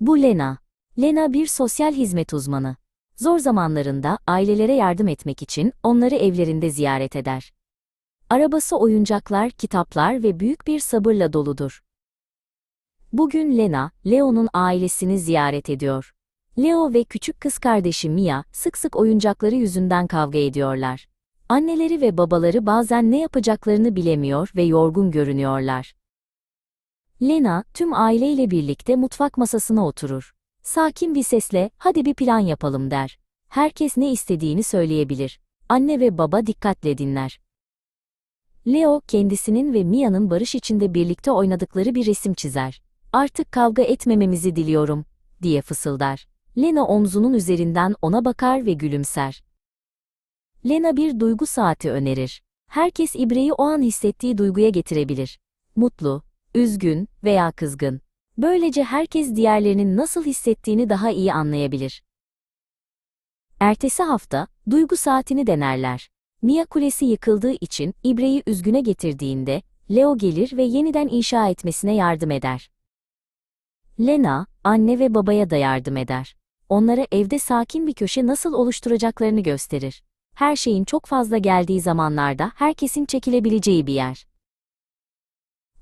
Bu Lena. Lena bir sosyal hizmet uzmanı. Zor zamanlarında ailelere yardım etmek için onları evlerinde ziyaret eder. Arabası oyuncaklar, kitaplar ve büyük bir sabırla doludur. Bugün Lena, Leo'nun ailesini ziyaret ediyor. Leo ve küçük kız kardeşi Mia sık sık oyuncakları yüzünden kavga ediyorlar. Anneleri ve babaları bazen ne yapacaklarını bilemiyor ve yorgun görünüyorlar. Lena, tüm aileyle birlikte mutfak masasına oturur. Sakin bir sesle, hadi bir plan yapalım der. Herkes ne istediğini söyleyebilir. Anne ve baba dikkatle dinler. Leo, kendisinin ve Mia'nın barış içinde birlikte oynadıkları bir resim çizer. Artık kavga etmememizi diliyorum, diye fısıldar. Lena omzunun üzerinden ona bakar ve gülümser. Lena bir duygu saati önerir. Herkes ibreyi o an hissettiği duyguya getirebilir. Mutlu, üzgün veya kızgın. Böylece herkes diğerlerinin nasıl hissettiğini daha iyi anlayabilir. Ertesi hafta, duygu saatini denerler. Mia kulesi yıkıldığı için ibreyi üzgüne getirdiğinde, Leo gelir ve yeniden inşa etmesine yardım eder. Lena, anne ve babaya da yardım eder. Onlara evde sakin bir köşe nasıl oluşturacaklarını gösterir. Her şeyin çok fazla geldiği zamanlarda herkesin çekilebileceği bir yer.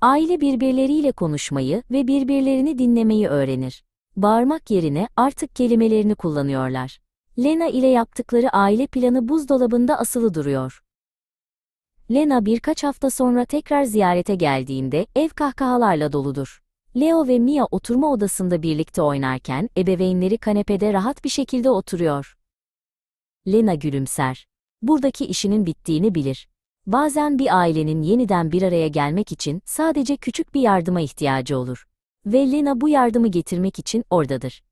Aile birbirleriyle konuşmayı ve birbirlerini dinlemeyi öğrenir. Bağırmak yerine artık kelimelerini kullanıyorlar. Lena ile yaptıkları aile planı buzdolabında asılı duruyor. Lena birkaç hafta sonra tekrar ziyarete geldiğinde ev kahkahalarla doludur. Leo ve Mia oturma odasında birlikte oynarken ebeveynleri kanepede rahat bir şekilde oturuyor. Lena gülümser. Buradaki işinin bittiğini bilir. Bazen bir ailenin yeniden bir araya gelmek için sadece küçük bir yardıma ihtiyacı olur. Ve Lena bu yardımı getirmek için oradadır.